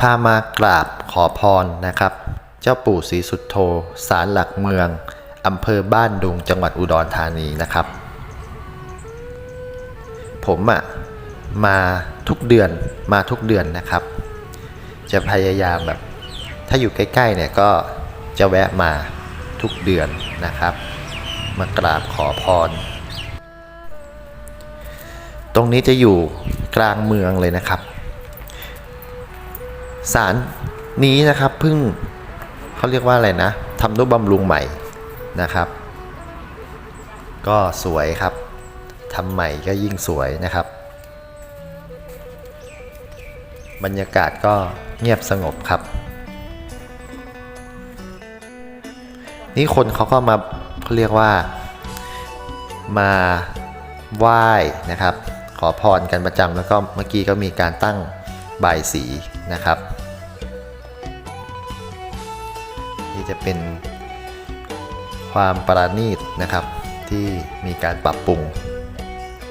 พามากราบขอพรนะครับ เจ้าปู่ศรีสุดโธศาลหลักเมืองอำเภอบ้านดุงจังหวัดอุดรธานีนะครับ ผมอะมาทุกเดือนมาทุกเดือนนะครับ จะพยายามแบบ ถ้าอยู่ใกล้ๆเนี่ยก็จะแวะมาทุกเดือนนะครับ มากราบขอพร ตรงนี้จะอยู่กลางเมืองเลยนะครับ ศาลนี้นะครับเพิ่งเขาเรียกว่าอะไรนะทำนุบำรุงใหม่นะครับ ก็สวยครับทำใหม่ก็ยิ่งสวยนะครับ บรรยากาศก็เงียบสงบครับ นี่คนเขาก็มาเขาเรียกว่า มาไหว้นะครับ ขอพรกันประจำแล้วก็เมื่อกี้ก็มีการตั้ง บายสีนะครับ นี่จะเป็นความประณีตนะครับที่มีการปรับปรุง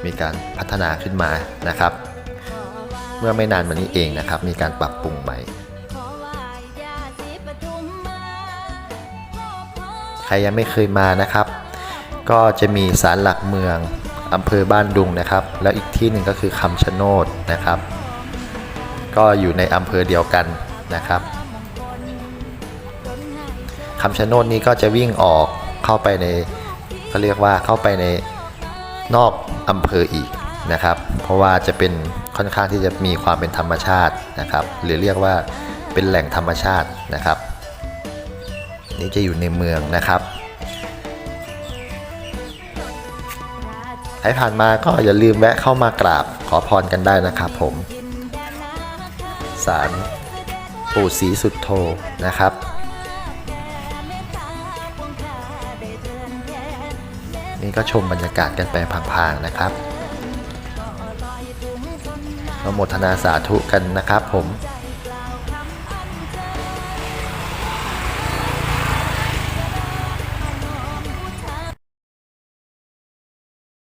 มีการพัฒนาขึ้นมานะครับ เมื่อไม่นานมานี้เองนะครับ มีการปรับปรุงใหม่ใครยังไม่เคยมานะครับ ก็จะมีศาลหลักเมืองอำเภอบ้านดุงนะครับ แล้วอีกที่หนึ่งก็คือคำชะโนดนะครับ ก็อยู่ในอำเภอเดียวกันนะครับคำชะโนดนี้ก็จะวิ่งออกเข้าไปในเขาเรียกว่าเข้าไปในนอกอำเภออีกนะครับ เพราะว่าจะเป็นค่อนข้างที่จะมีความเป็นธรรมชาตินะครับ หรือเรียกว่าเป็นแหล่งธรรมชาตินะครับ นี่จะอยู่ในเมืองนะครับใครผ่านมาก็อย่าลืมแวะเข้ามากราบขอพรกันได้นะครับผม ศาลปู่ศรีสุดโทนะครับ นี่ก็ชมบรรยากาศกันไปพังๆนะครับอนุโมทนาสาธุกันนะครับผม